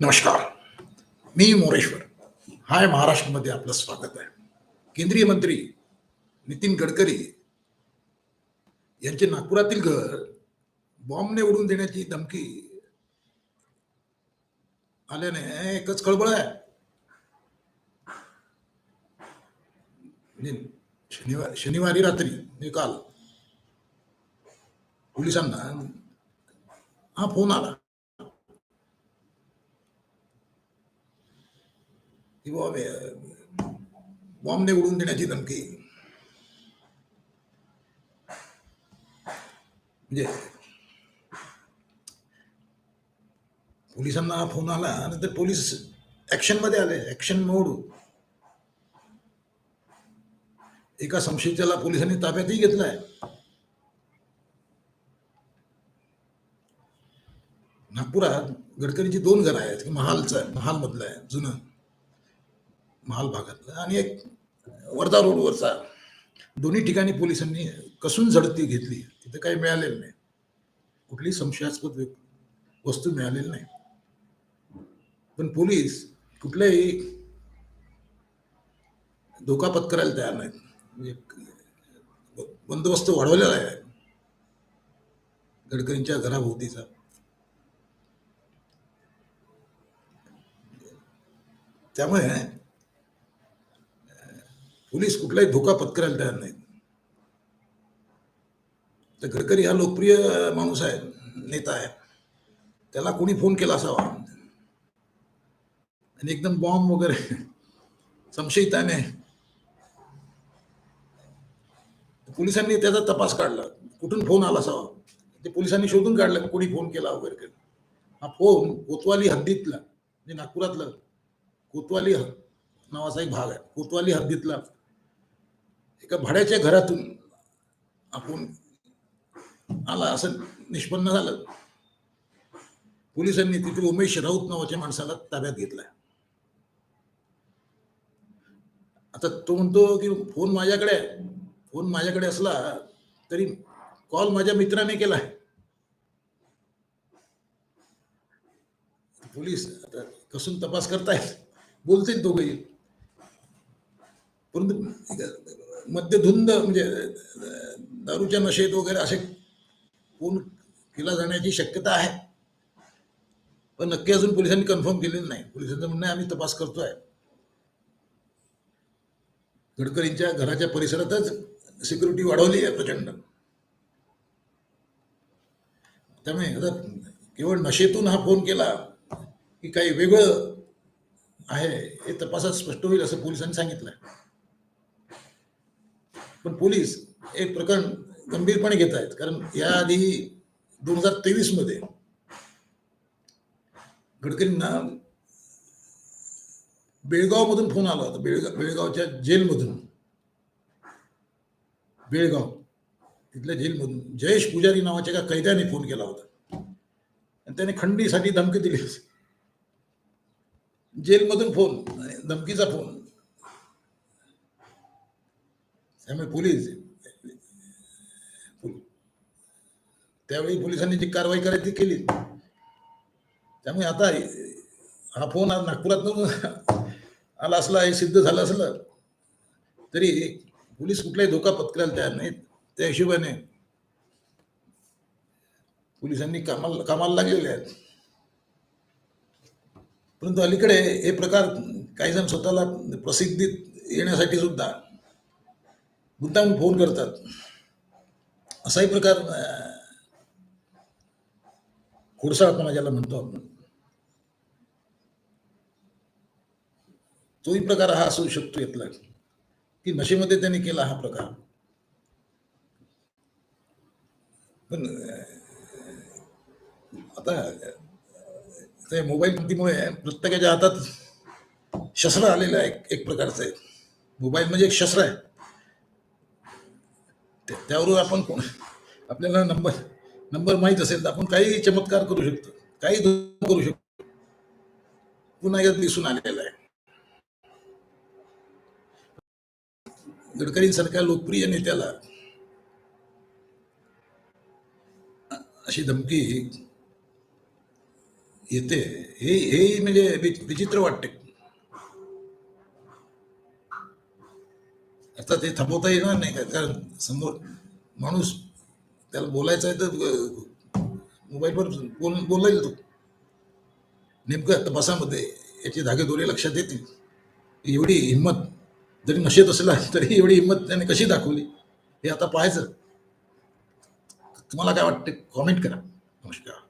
नमस्कार. मी मोरेश्वर. हाय महाराष्ट्रमध्ये आपलं स्वागत आहे. केंद्रीय मंत्री नितीन गडकरी यांचे नागपुरातील घर बॉम्बने उडून देण्याची धमकी आल्याने एकच खळबळ आहे. शनिवार शनिवारी रात्री म्हणजे निकाल पोलिसांना हा फोन आला. की बाबा बॉम्बने उडवून देण्याची धमकी. म्हणजे पोलिसांना फोन आला आणि ते पोलीस ऍक्शनमध्ये आले ऍक्शन मोड एका संशयिताला पोलिसांनी ताब्यातही घेतलाय. नागपुरात गडकरींची दोन घरं आहेत महालचं आहे महाल मधलं आहे जुनं. महाल भागातलं. आणि एक वर्धा रोडवरचा दोन्ही ठिकाणी पोलिसांनी कसून झडती घेतली. तिथे काही मिळालेलं नाही. कुठलीही संशयास्पद वस्तू मिळालेली नाही. पण पोलीस कुठल्याही धोका पत्करायला तयार नाहीत. म्हणजे बंदोबस्त वाढवलेला आहे. गडकरींच्या घराभोवतीचा. त्यामुळे पोलीस कुठलाही धोका पत्करायला तयार नाहीत. तर गडकरी हा लोकप्रिय माणूस आहे नेता आहे. त्याला कोणी फोन केला असावा? आणि एकदम बॉम्ब वगैरे संशयिताने पोलिसांनी त्याचा तपास काढला. कुठून फोन आला असावा? ते पोलिसांनी शोधून काढलं कोणी फोन केला वगैरे काही. हा फोन कोतवाली हद्दीतला म्हणजे नागपुरातलं कोतवाली नावाचा एक भाग आहे. कोतवाली हद्दीतला एका भाड्याच्या घरातून आपण आला असं निष्पन्न झालं. पोलिसांनी तिथे उमेश राऊत नावाच्या माणसाला ताब्यात घेतला. आता तो म्हणतो की फोन माझ्याकडे फोन माझ्याकडे असला तरी कॉल माझ्या मित्राने केला पोलीस आता कसून तपास करतायत? बोलतील दोघेही. परंतु मद्यधुंद म्हणजे दारूच्या नशेत वगैरे असे कोण केला जाण्याची शक्यता आहे. पण नक्की अजून पोलिसांनी कन्फर्म केलेलं नाही. पोलिसांचं म्हणणं आम्ही तपास करतोय. गडकरींच्या घराच्या परिसरातच सिक्युरिटी वाढवली आहे प्रचंड. त्यामुळे आता केवळ नशेतून हा फोन केला की काही वेगळं आहे हे तपासात स्पष्ट होईल असं पोलिसांनी सांगितलंय. पण पोलीस एक प्रकरण गंभीरपणे घेत आहेत. कारण याआधी दोन हजार तेवीसमध्ये गडकरींना बेळगाव मधून फोन आला होता. बेळगाव बेळगावच्या जेलमधून. बेळगाव. तिथल्या जेलमधून. जयेश पुजारी नावाच्या एका कैद्याने फोन केला होता. आणि त्याने खंडीसाठी धमकी दिली जेलमधून फोन धमकीचा फोन. त्यामुळे पोलीस त्यावेळी पोलिसांनी जी कारवाई करायची ती केली. त्यामुळे आता हा फोन आज नागपुरात आला असला हे सिद्ध झालं असलं तरी पोलीस कुठलाही धोका पत्करायला तयार नाहीत. त्या हिशोबाने पोलिसांनी कामाला कामाला लागलेले आहेत. परंतु अलीकडे हे प्रकार काही जण स्वतःला प्रसिद्धीत येण्यासाठी सुद्धा मुद्दाम फोन करतात. असाही प्रकार अं, खोडसाळपणा ज्याला म्हणतो आपण. तोही प्रकार हा असू शकतो यातला की नशेमध्ये त्यांनी केला हा प्रकार. पण आता ते मोबाईल क्रांतीमुळे प्रत्येकाच्या हातात शस्त्र आलेलं आहे एक प्रकारचं आहे. मोबाईल म्हणजे एक शस्त्र आहे. त्यावरून आपण कोण? आपल्याला नंबर नंबर माहीत असेल तर आपण काही चमत्कार करू शकतो. काही करू शकतो. पुन्हा एकदा दिसून आलेलं आहे. गडकरींसारख्या लोकप्रिय नेत्याला अशी धमकी येते हे हे म्हणजे विचित्र वाटते. आता ते थांबवता येणार नाही का कारण समोर माणूस त्याला बोलायचं आहे तर मोबाईलवर बोल बोलाईल तो. नेमकं तपासामध्ये याची धागेदोरे लक्षात येतील. एवढी हिंमत जरी नशेत असला तरी एवढी हिंमत त्याने कशी दाखवली? हे आता पाहायचं. तुम्हाला काय वाटते? कॉमेंट करा. नमस्कार.